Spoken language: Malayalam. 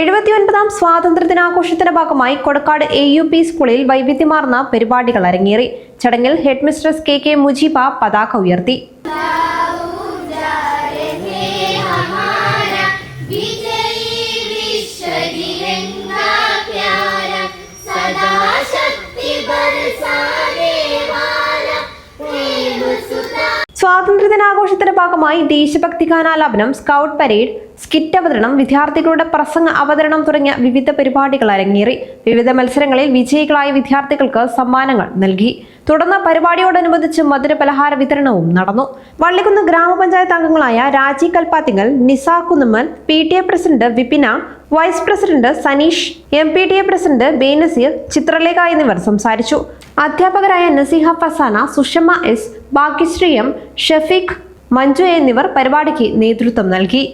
എഴുപത്തിയൊൻപതാം സ്വാതന്ത്ര്യ ദിനാഘോഷത്തിന്റെ ഭാഗമായി കൊടക്കാട് എ യു പി സ്കൂളിൽ വൈവിധ്യമാർന്ന പരിപാടികൾ അരങ്ങേറി. ചടങ്ങിൽ head mistress K K Mujeeba പതാക ഉയർത്തി. ദിനാഘോഷത്തിന്റെ ഭാഗമായി ദേശഭക്തി ഗാനാലാപനം സ്കൗട്ട് പരേഡ് സ്കിറ്റ് അവതരണം വിദ്യാർത്ഥികളുടെ പ്രസംഗ അവതരണം തുടങ്ങിയ വിവിധ പരിപാടികൾ അരങ്ങേറി. വിവിധ മത്സരങ്ങളിൽ വിജയികളായ വിദ്യാർത്ഥികൾക്ക് സമ്മാനങ്ങൾ നൽകി. തുടർന്ന് പരിപാടിയോടനുബന്ധിച്ച് മധുര പലഹാര വിതരണവും നടന്നു. വള്ളിക്കുന്ന് ഗ്രാമപഞ്ചായത്ത് അംഗങ്ങളായ Raji Kalpathingal Nisa Kunnummal P T A president Vipina vice president Saneesh M P T A president Benazir Chithralekha എന്നിവർ സംസാരിച്ചു. അധ്യാപകരായ നസീഹ ഫസാന സുഷമ എസ് ബാക്കിശ്രീ എം ഷഫീഖ് മഞ്ജു എന്നിവർ പരിപാടിക്ക് നേതൃത്വം നൽകി.